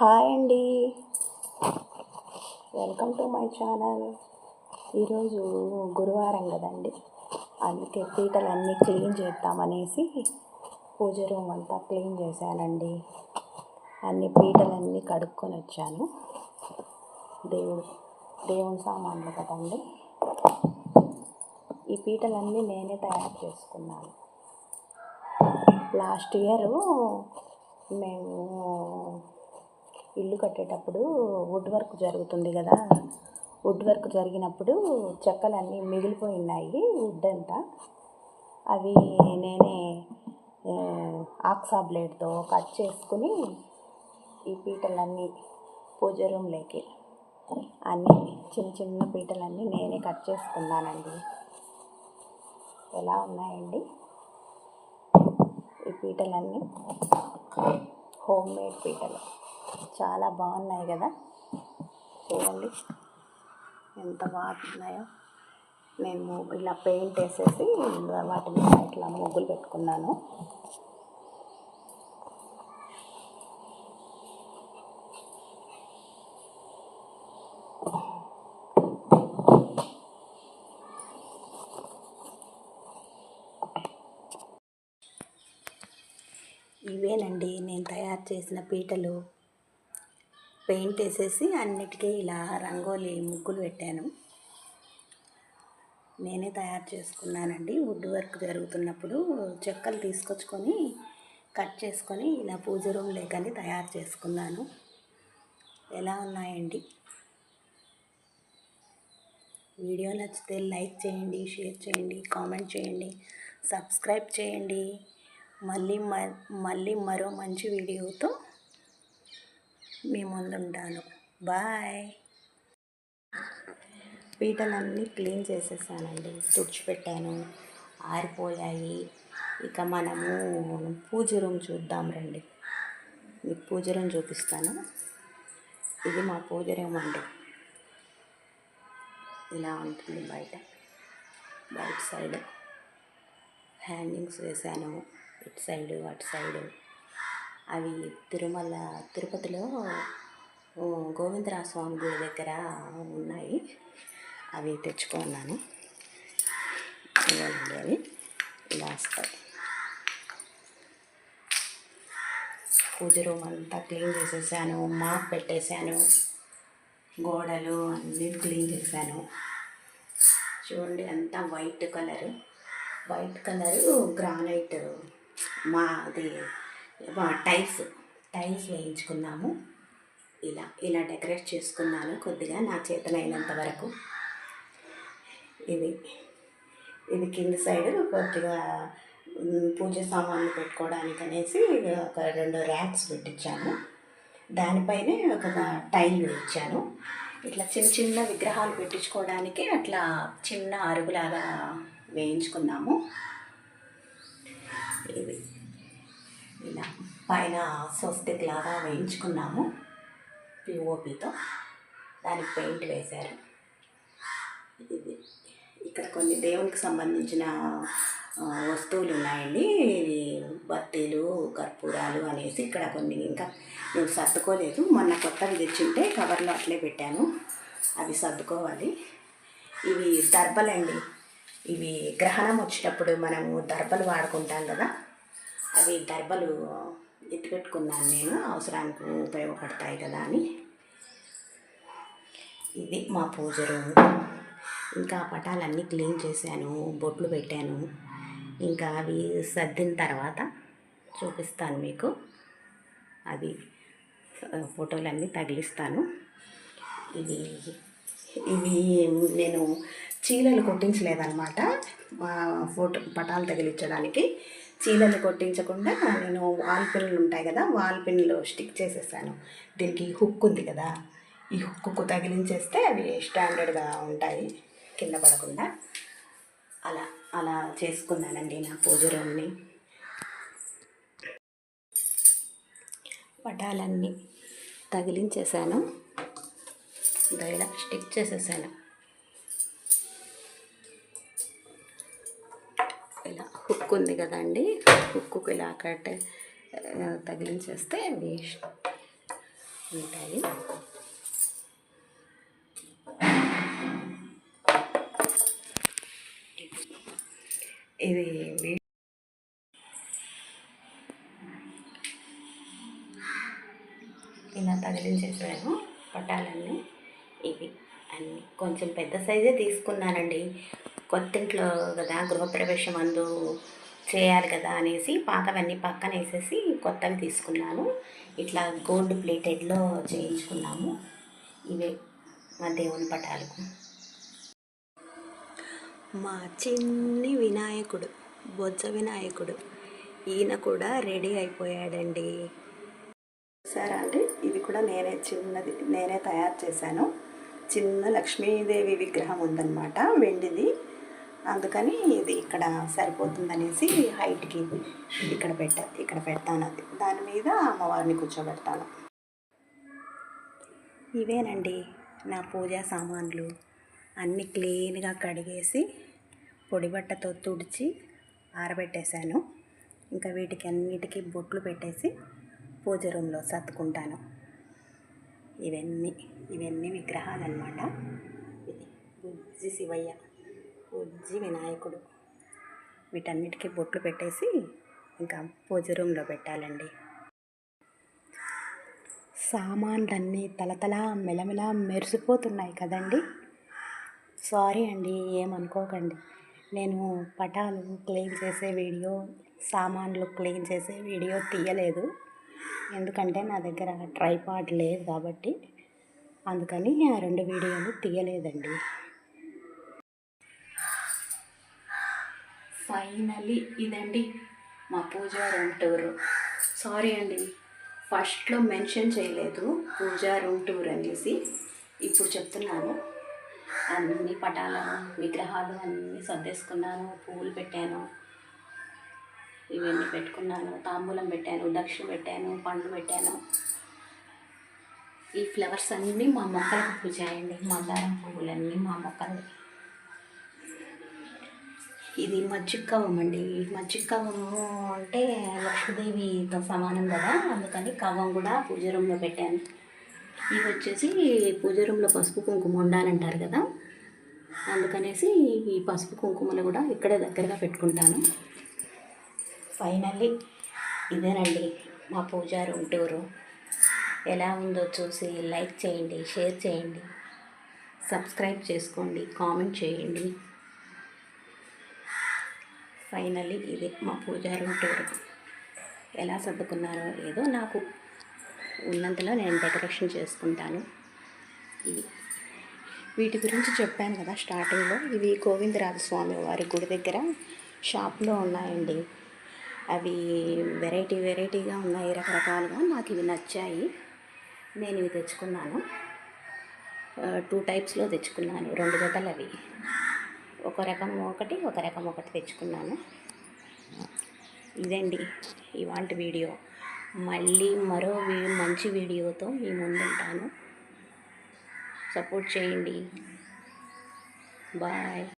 Hi అండి. Welcome to my channel ఈరోజు గురువారం కదండి. అందుకే పీటలన్నీ క్లీన్ చేద్దామనేసి పూజ రూమ్ అంతా క్లీన్ చేశానండి. అన్ని పీటలన్నీ కడుక్కొని వచ్చాను. దేవుడు దేవుని సామాన్లు కదండి. ఈ పీటలన్నీ నేనే తయారు చేసుకున్నాను. లాస్ట్ ఇయర్ మేము ఇల్లు కట్టేటప్పుడు వుడ్ వర్క్ జరుగుతుంది కదా. వుడ్ వర్క్ జరిగినప్పుడు చెక్కలన్నీ మిగిలిపోయినాయి వుడ్ అంతా. అవి నేనే ఆక్సా బ్లేడ్తో కట్ చేసుకుని ఈ పీటలన్నీ పూజ రూమ్లోకి అన్నీ చిన్న చిన్న పీటలన్నీ నేనే కట్ చేసుకున్నానండి. ఎలా ఉన్నాయండి? ఈ పీటలన్నీ హోమ్ మేడ్ పీటలు. చాలా బాగున్నాయి కదా. చూడండి ఎంత బాగున్నాయో. నేను ఇలా పెయింట్ వేసేసి వాటిని ఇట్లా ముగ్గులు పెట్టుకున్నాను. ఇవేనండి. నేను తయారు చేసిన పీటలు పెయింట్ వేసేసి అన్నిటికీ ఇలా రంగోలీ ముగ్గులు పెట్టాను. నేనే తయారు చేసుకున్నానండి. వుడ్ వర్క్ జరుగుతున్నప్పుడు చెక్కలు తీసుకొచ్చుకొని కట్ చేసుకొని ఇలా పూజ రూమ్ లేకని తయారు చేసుకున్నాను. ఎలా ఉన్నాయండి? వీడియో నచ్చితే లైక్ చేయండి షేర్ చేయండి కామెంట్ చేయండి సబ్స్క్రైబ్ చేయండి. మళ్ళీ మ- మళ్ళీ మరో మంచి వీడియోతో మీ ముందుంటాను. బాయ్. పీటలన్నీ క్లీన్ చేసేసానండి. తుడిచిపెట్టాను. ఆరిపోయాయి. ఇక మనము పూజ రూమ్ చూద్దాం రండి. మీకు పూజ రూమ్ చూపిస్తాను. ఇది మా పూజ రూమ్ అండి. ఇలా ఉంటుంది బయట. బయట సైడ్ హ్యాంగింగ్స్ వేసాను. ఇటు సైడు అటు సైడు. అవి తిరుమల తిరుపతిలో ఓ, గోవిందరాజ స్వామి గుడి దగ్గర ఉన్నాయి. అవి తెచ్చుకున్నాను ఇవ్వండి అవి ఇలా వస్తాయి పూజ రూమ్ అంతా క్లీన్ చేసేసాను మాప్ పెట్టేశాను గోడలు అన్నీ క్లీన్ చేశాను చూడండి అంతా white colour. White colour granite మా అది టైల్స్ టైల్స్ వేయించుకున్నాము ఇలా ఇలా డెకరేట్ చేసుకున్నాను కొద్దిగా నా చేతనైనంత వరకు. ఇది ఇది కింద సైడ్ కొద్దిగా పూజ సామాన్లు పెట్టుకోవడానికి అనేసి ఒక రెండు ర్యాక్స్ పెట్టించాను. దానిపైనే ఒక టైల్ వేయించాను. ఇట్లా చిన్న చిన్న విగ్రహాలు పెట్టించుకోవడానికి అట్లా చిన్న అరుగులాగా వేయించుకున్నాము. ఇది. ఇలా పైన స్వస్తిక్ లాగా వేయించుకున్నాము పిఓపితో దానికి పెయింట్ వేశారు. ఇది ఇక్కడ కొన్ని దేవునికి సంబంధించిన వస్తువులు ఉన్నాయండి. బత్తీలు కర్పూరాలు అనేసి ఇక్కడ కొన్ని ఇంకా నేను సర్దుకోలేదు. మొన్న కొత్తవి తెచ్చింటే కవర్లో అట్లే పెట్టాను. అవి సర్దుకోవాలి. ఇవి దర్బలండి. ఇవి గ్రహణం వచ్చేటప్పుడు మనము దర్బలు వాడుకుంటాం కదా. అవి దర్బలు ఎత్తిపెట్టుకున్నాను నేను. అవసరానికి ఉపయోగపడతాయి కదా అని. ఇది మా పూజ రూమ్. ఇంకా పటాలన్నీ క్లీన్ చేశాను బొట్లు పెట్టాను. ఇంకా అవి సర్దిన తర్వాత చూపిస్తాను మీకు. అది ఫోటోలన్నీ తగిలిస్తాను. ఇది ఇవి నేను చీలలు కొట్టించలేదన్నమాట. మా ఫోటో పటాలు తగిలించడానికి. చీలలు కొట్టించకుండా నేను వాల్ పిన్లు ఉంటాయి కదా వాల్ పిన్లు స్టిక్ చేసేసాను. దీనికి హుక్ ఉంది కదా ఈ హుక్కు తగిలించేస్తే అవి స్టాండర్డ్గా ఉంటాయి కింద పడకుండా. అలా అలా చేసుకున్నానండి నా పూజ రూమ్ని. పటాలన్నీ తగిలించేసాను. ఇలా స్టిక్ చేసేసాను. హుక్ ఉంది కదండి. హుక్కు ఇలా కట్ తగిలించేస్తే అవి ఉంటాయి. ఇది ఇలా తగిలించేసాను పటాలన్నీ. ఇవి అన్నీ కొంచెం పెద్ద సైజే తీసుకున్నానండి. కొత్త ఇంట్లో కదా గృహప్రవేశం అందు చేయాలి కదా అనేసి పాతవన్నీ పక్కన వేసేసి కొత్తవి తీసుకున్నాను. ఇట్లా గోల్డ్ ప్లేటెడ్లో చేయించుకున్నాము. ఇవే మా దేవుని పటాలు మా చిన్ని వినాయకుడు బొజ్జ వినాయకుడు ఈయన కూడా రెడీ అయిపోయాడండి. సరే అండి ఇది కూడా నేనే చిన్నది నేనే తయారు చేశాను. చిన్న లక్ష్మీదేవి విగ్రహం ఉందన్నమాట వెండిది. అందుకని ఇది ఇక్కడ సరిపోతుందనేసి హైట్కి ఇక్కడ పెట్ట ఇక్కడ పెడతాను అది. దాని మీద అమ్మవారిని కూర్చోబెడతాను. ఇవేనండి నా పూజా సామాన్లు. అన్నీ క్లీన్గా కడిగేసి పొడిబట్టతో తుడిచి ఆరబెట్టేశాను. ఇంకా వీటికి అన్నిటికీ బొట్లు పెట్టేసి పూజ రూమ్లో సర్దుకుంటాను. ఇవన్నీ ఇవన్నీ విగ్రహాలు అనమాట ఇది బుజ్జి శివయ్య. బుజ్జి వినాయకుడు. వీటన్నిటికీ బొట్లు పెట్టేసి ఇంకా పూజ రూమ్లో పెట్టాలండి. సామాన్లన్నీ తలతలా మెలమెల మెరిసిపోతున్నాయి కదండి. సారీ అండి ఏమనుకోకండి నేను పటాలు క్లీన్ చేసే వీడియో సామాన్లు క్లీన్ చేసే వీడియో తీయలేదు. ఎందుకంటే నా దగ్గర ట్రైపాడ్ లేదు కాబట్టి అందుకని ఆ రెండు వీడియోలు తీయలేదండి. ఫైనలీ ఇదండి మా పూజా రూమ్ టూర్. సారీ అండి ఫస్ట్లో మెన్షన్ చేయలేదు పూజా రూమ్ టూర్ అనేసి. ఇప్పుడు చెప్తున్నాను. అన్ని పటాల విగ్రహాలు అన్నీ సర్దేసుకున్నాను పువ్వులు పెట్టాను. ఇవన్నీ పెట్టుకున్నాను తాంబూలం పెట్టాను దక్షిణ పెట్టాను పండ్లు పెట్టాను. ఈ ఫ్లవర్స్ అన్నీ మా మొక్కలకు పూజాయండి. మందారం పువ్వులన్నీ మా మొక్కలు ఇది మజ్జిగ కవ్వం అండి ఈ మజ్జిగ కవము అంటే లక్ష్మీదేవితో సమానం కదా అందుకని కవ్వం కూడా పూజ రూమ్లో పెట్టాను. ఇవి వచ్చేసి పూజ రూమ్లో పసుపు కుంకుమ ఉండాలంటారు కదా అందుకనేసి ఈ పసుపు కుంకుమలు కూడా ఇక్కడే దగ్గరగా పెట్టుకుంటాను. ఫైనల్లీ ఇదేనండి మా పూజా రూమ్ టూరు. ఎలా ఉందో చూసి లైక్ చేయండి షేర్ చేయండి సబ్స్క్రైబ్ చేసుకోండి కామెంట్ చేయండి. ఫైనల్లీ ఇది మా పూజా రూమ్ టూర్ ఎలా సర్దుకున్నారో ఏదో నాకు ఉన్నంతలో నేను డెకరేషన్ చేసుకుంటాను. ఇవి వీటి గురించి చెప్పాను కదా స్టార్టింగ్లో. ఇవి గోవిందరాజస్వామి వారి గుడి దగ్గర షాప్లో ఉన్నాయండి. అవి వెరైటీ వెరైటీగా ఉన్నాయి రకరకాలుగా నాకు ఇవి నచ్చాయి. నేను ఇవి తెచ్చుకున్నాను. టూ టైప్స్లో తెచ్చుకున్నాను. రెండు జతలు అవి ఒక రకం ఒకటి ఒక రకం ఒకటి తెచ్చుకున్నాను. ఇదండి ఇవాంటి వీడియో. మళ్ళీ మరో మంచి వీడియోతో మీ ముందుంటాను సపోర్ట్ చేయండి. బాయ్.